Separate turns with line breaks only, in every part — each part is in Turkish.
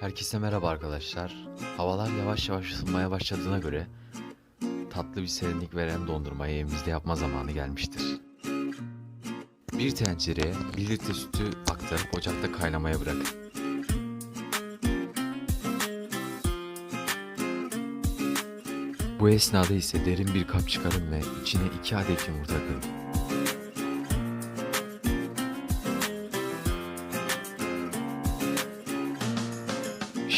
Herkese merhaba arkadaşlar. Havalar yavaş yavaş ısınmaya başladığına göre tatlı bir serinlik veren dondurmayı evimizde yapma zamanı gelmiştir. Bir tencereye 1 litre sütü aktarıp ocakta kaynamaya bırakın. Bu esnada ise derin bir kap çıkarın ve içine 2 adet yumurta kırın.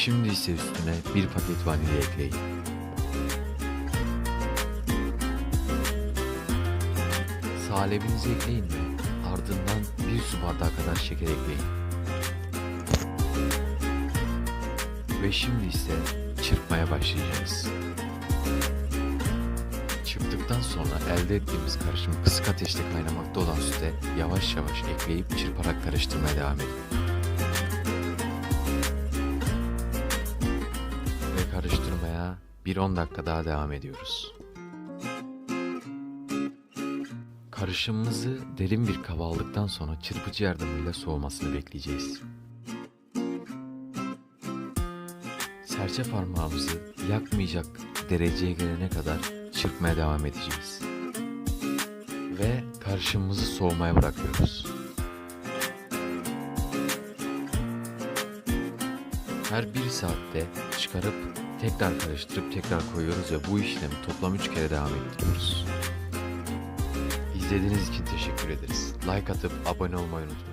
Şimdi ise üstüne bir paket vanilya ekleyin. Salebinizi ekleyin ve ardından bir su bardağı kadar şeker ekleyin. Ve şimdi ise çırpmaya başlayacağız. Çırptıktan sonra elde ettiğimiz karışımı kısık ateşte kaynamakta olan süte yavaş yavaş ekleyip çırparak karıştırmaya devam edin. Bir 10 dakika daha devam ediyoruz. Karışımımızı derin bir kaba aldıktan sonra çırpıcı yardımıyla soğumasını bekleyeceğiz. Serçe parmağımızı yakmayacak dereceye gelene kadar çırpmaya devam edeceğiz. Ve karışımımızı soğumaya bırakıyoruz. Her bir saatte çıkarıp tekrar karıştırıp tekrar koyuyoruz ve bu işlemi toplam 3 kere devam ettiriyoruz. İzlediğiniz için teşekkür ederiz. Like atıp abone olmayı unutmayın.